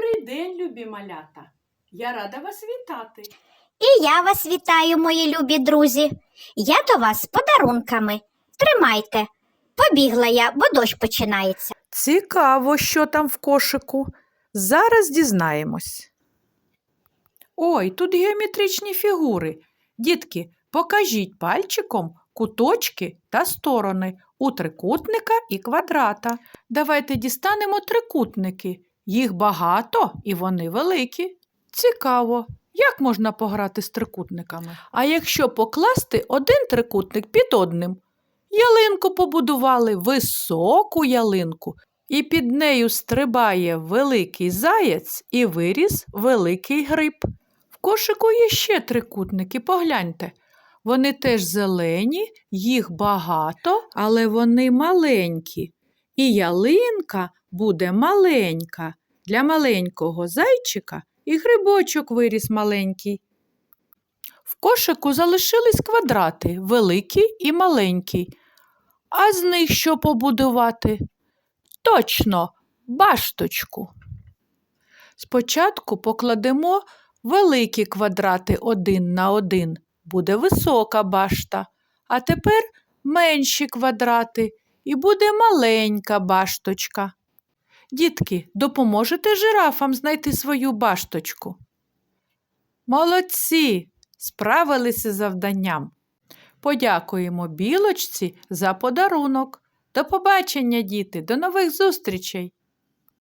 Добрий день, любі малята. Я рада вас вітати. І я вас вітаю, мої любі друзі. Я до вас з подарунками. Тримайте. Побігла я, бо дощ починається. Цікаво, що там в кошику. Зараз дізнаємось. Ой, тут геометричні фігури. Дітки, покажіть пальчиком куточки та сторони у трикутника і квадрата. Давайте дістанемо трикутники. Їх багато і вони великі. Цікаво, як можна пограти з трикутниками? А якщо покласти один трикутник під одним? Ялинку побудували, високу ялинку, і під нею стрибає великий заєць і виріс великий гриб. В кошику є ще трикутники, погляньте. Вони теж зелені, їх багато, але вони маленькі. І ялинка буде маленька. Для маленького зайчика і грибочок виріс маленький. В кошику залишились квадрати великий і маленький. А з них що побудувати? Точно, башточку. Спочатку покладемо великі квадрати один на один, буде висока башта, а тепер менші квадрати і буде маленька башточка. Дітки, допоможете жирафам знайти свою башточку? Молодці! Справилися з завданням. Подякуємо білочці за подарунок. До побачення, діти, до нових зустрічей!